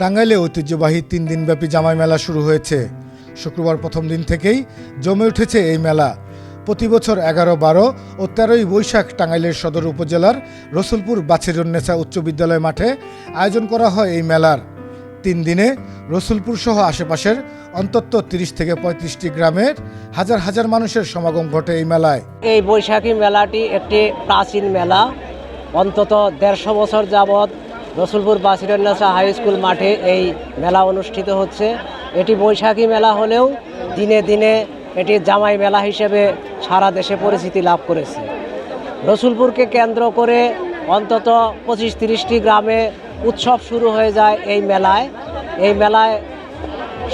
টাঙ্গাইলে ঐতিহ্যবাহী তিন দিনব্যাপী জামাই মেলা শুরু হয়েছে। শুক্রবার প্রথম দিন থেকেই জমে উঠেছে এই মেলা। প্রতি বছর এগারো, বারো ও তেরোই বৈশাখ টাঙ্গাইলের সদর উপজেলার রসুলপুর বাছিরুন্নেসা উচ্চ বিদ্যালয় মাঠে আয়োজন করা হয় এই মেলার। তিন দিনে রসুলপুর সহ আশেপাশের অন্তত তিরিশ থেকে পঁয়ত্রিশটি গ্রামের হাজার হাজার মানুষের সমাগম ঘটে এই মেলায়। এই বৈশাখী মেলাটি একটি প্রাচীন মেলা। অন্তত দেড়শো বছর যাবৎ রসুলপুর বাসিরান্নাসা হাই স্কুল মাঠে এই মেলা অনুষ্ঠিত হচ্ছে। এটি বৈশাখী মেলা হলেও দিনে দিনে এটি জামাই মেলা হিসেবে সারা দেশে পরিচিতি লাভ করেছে। রসুলপুরকে কেন্দ্র করে অন্তত পঁচিশ তিরিশটি গ্রামে উৎসব শুরু হয়ে যায় এই মেলায়। এই মেলায়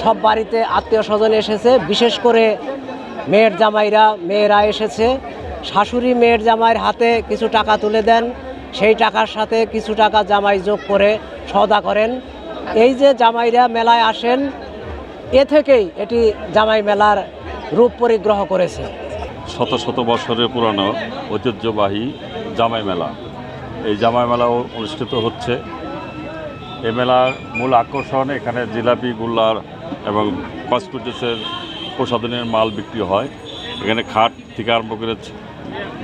সব বাড়িতে আত্মীয় স্বজন এসেছে, বিশেষ করে মেয়ের জামাইরা, মেয়েরা এসেছে। শাশুড়ি মেয়ের জামাইয়ের হাতে কিছু টাকা তুলে দেন। সেই টাকার সাথে কিছু টাকা জামাই যোগ করে সওদা করেন। এই যে জামাইরা মেলায় আসেন, এ থেকেই এটি জামাই মেলার রূপ পরিগ্রহ করেছে। শত শত বছরের পুরানো ঐতিহ্যবাহী জামাই মেলা। এই জামাই মেলাও অনুষ্ঠিত হচ্ছে। এই মেলার মূল আকর্ষণ এখানে জিলাপি, গুল্লার এবং কসমেটিক্সের প্রসাধনের মাল বিক্রি হয়। এখানে খাট থেকে আরম্ভ করে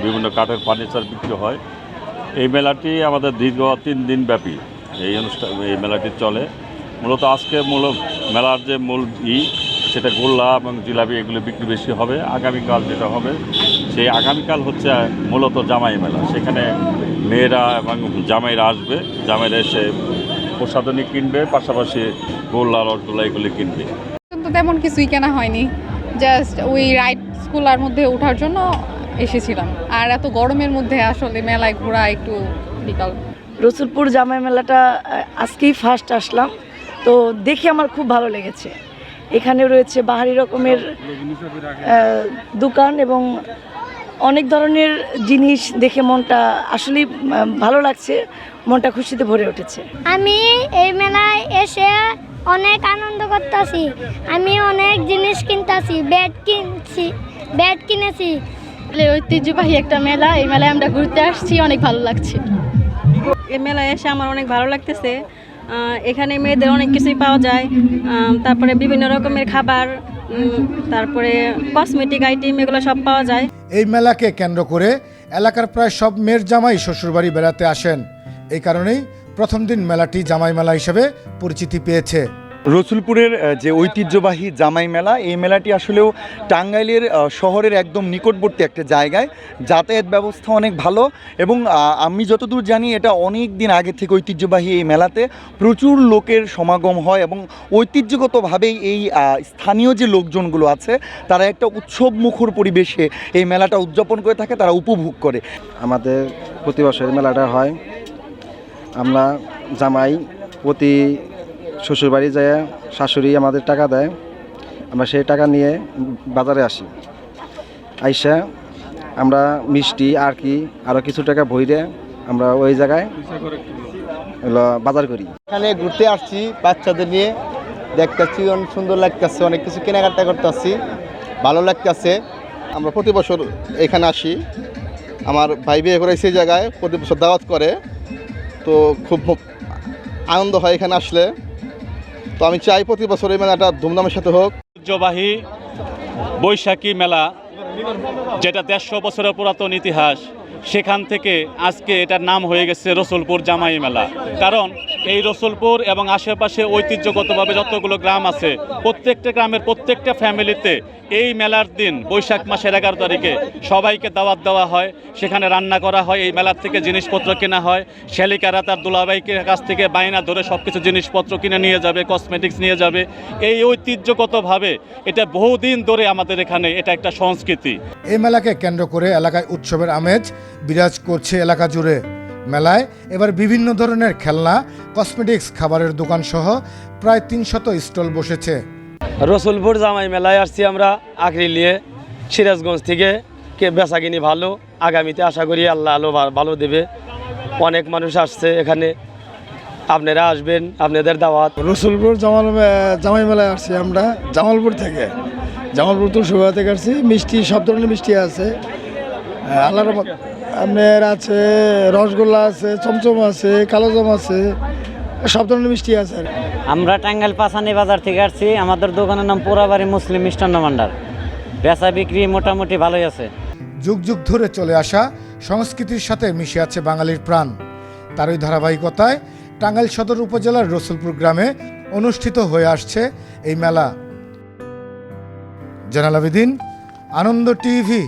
বিভিন্ন কাঠের ফার্নিচার বিক্রি হয়। এই মেলাটি আমাদের দীর্ঘ তিন দিন ব্যাপী এই অনুষ্ঠান, এই মেলাটি চলে। মূলত আজকে মূল মেলার যে মূল ই, সেটা গোল্লা এবং জিলাপি এগুলো বিক্রি বেশি হবে। আগামীকাল যেটা হবে, সেই আগামীকাল হচ্ছে মূলত জামাই মেলা। সেখানে মেয়েরা এবং জামাইরা আসবে। জামাইরা এসে প্রসাদনী কিনবে, পাশাপাশি গোল্লা, রসগোল্লা এগুলি কিনবে। তেমন কিছুই কেনা হয়নি। জাস্ট ওই রাইড স্কুলার মধ্যে ওঠার জন্য এসেছিলাম। আর এত গরমের মধ্যে আসলে মেলায় ঘোরা একটু বিকাল রসুলপুর জামাই মেলাটা আজকেই ফার্স্ট আসলাম। তো দেখে আমার খুব ভালো লেগেছে। এখানে রয়েছে বাহারি রকমের দোকান এবং অনেক ধরনের জিনিস দেখে মনটা আসলেই ভালো লাগছে মনটা খুশিতে ভরে উঠেছে। আমি এই মেলায় এসে অনেক আনন্দ করতেছি। আমি অনেক জিনিস কিনতেছি ব্যাট কিনছি ব্যাট কিনেছি। ঐতিহ্যবাহী একটা মেলা। এই মেলায় আমরা ঘুরতে আসছি অনেক ভালো লাগছে। এই মেলায় এসে আমার অনেক ভালো লাগতেছে। এখানে মেয়েদের অনেক কিছুই পাওয়া যায়। তারপরে বিভিন্ন রকমের খাবার তারপরে কসমেটিক আইটেম এগুলো সব পাওয়া যায়। এই মেলাকে কেন্দ্র করে এলাকার প্রায় সব মেয়ের জামাই শ্বশুরবাড়ি বেড়াতে আসেন। এই কারণেই প্রথম দিন মেলাটি জামাই মেলা হিসেবে পরিচিতি পেয়েছে। রসুলপুরের যে ঐতিহ্যবাহী জামাই মেলা, এই মেলাটি আসলেও টাঙ্গাইলের শহরের একদম নিকটবর্তী একটা জায়গায়। যাতায়াত ব্যবস্থা অনেক ভালো এবং আমি যতদূর জানি এটা অনেক দিন আগে থেকে ঐতিহ্যবাহী এই মেলাতে প্রচুর লোকের সমাগম হয় এবং ঐতিহ্যগতভাবেই এই স্থানীয় যে লোকজনগুলো আছে, তারা একটা উৎসব মুখর পরিবেশে এই মেলাটা উদযাপন করে থাকে, তারা উপভোগ করে। আমাদের প্রতি বছর মেলাটা হয়, আমরা জামাই প্রতি শ্বশুরবাড়ি যায় শাশুড়ি আমাদের টাকা দেয়, আমরা সেই টাকা নিয়ে বাজারে আসি। আইসা আমরা মিষ্টি আর কি আরও কিছু টাকা ভইরে আমরা ওই জায়গায় বাজার করি। এখানে ঘুরতে আসছি বাচ্চাদের নিয়ে, দেখতেছি অনেক সুন্দর লাগতেছে, অনেক কিছু কেনাকাটা করতেছি, ভালো লাগতেছে। আমরা প্রতি বছর এখানে আসি। আমার ভাই বিয়ে করে সেই জায়গায়, প্রতি বছর দাওয়াত করে, তো খুব আনন্দ হয় এখানে আসলে। তো আমি চাই প্রতি বছর এই মেলাটা ধুমধামের সাথে হোক। ঐতিহ্যবাহী বৈশাখী মেলা, যেটা দেড়শো বছরের পুরাতন ইতিহাস। সেখান থেকে আজকে এটার নাম হয়ে গেছে রসুলপুর জামাই মেলা। কারণ এই রসুলপুর এবং আশেপাশে ঐতিহ্যগতভাবে যতগুলো গ্রাম আছে, প্রত্যেকটা গ্রামের প্রত্যেকটা ফ্যামিলিতে এই মেলার দিন, বৈশাখ মাসের এগারো তারিখে সবাইকে দাওয়াত দেওয়া হয়। সেখানে রান্না করা হয়, এই মেলার থেকে জিনিসপত্র কেনা হয়। শ্যালিকারা তার দুলাবাইকে কাছ থেকে বায়না ধরে সব কিছু জিনিসপত্র কিনে নিয়ে যাবে কসমেটিক্স নিয়ে যাবে। এই ঐতিহ্যগতভাবে এটা বহুদিন ধরে আমাদের এখানে এটা একটা সংস্কৃতি। এই মেলাকে কেন্দ্র করে এলাকায় উৎসবের আমেজ বিরাজ করছে এলাকা জুড়ে মেলায়। এবার বিভিন্ন ধরনের খেলনা কসমেটিক্স খাবারের দোকান সহ প্রায় তিনশত স্টল বসেছে। রসুলপুর জামাই মেলায় আসছি আমরা আখরি নিয়ে সিরাজগঞ্জ থেকে। কে বেচা কিনি ভালো আগামীতে আশা করি আল্লাহ আলো ভালো দেবে। অনেক মানুষ আসছে এখানে। আপনারা আসবেন আপনাদের দাওয়াত। রসুলপুর জামাল জামাই মেলায় আসছি আমরা জামালপুর থেকে। জামালপুর তুলসুবা থেকে আসছি। মিষ্টি সব ধরনের মিষ্টি আছে। আল্লাহর রহমত। আপনার আছে রসগোল্লা আছে চমচম আছে কালোজাম আছে সব ধরনের মিষ্টি আছে আমরা টাঙ্গাইল পাসানি বাজার থেকে আসছি। আমাদের দোকানের নাম পোড়াবাড়ি মুসলিম মিষ্টান্ন ভাণ্ডার বেচা বিক্রি মোটামুটি ভালোই আছে। যুগ যুগ ধরে চলে আসা সংস্কৃতির সাথে মিশে আছে বাঙালির প্রাণ। তারই ধারাবাহিকতায় টাঙ্গাইল সদর উপজেলার রসুলপুর গ্রামে অনুষ্ঠিত হয়ে আসছে এই মেলা। জানাল আবেদিন আনন্দ টিভি।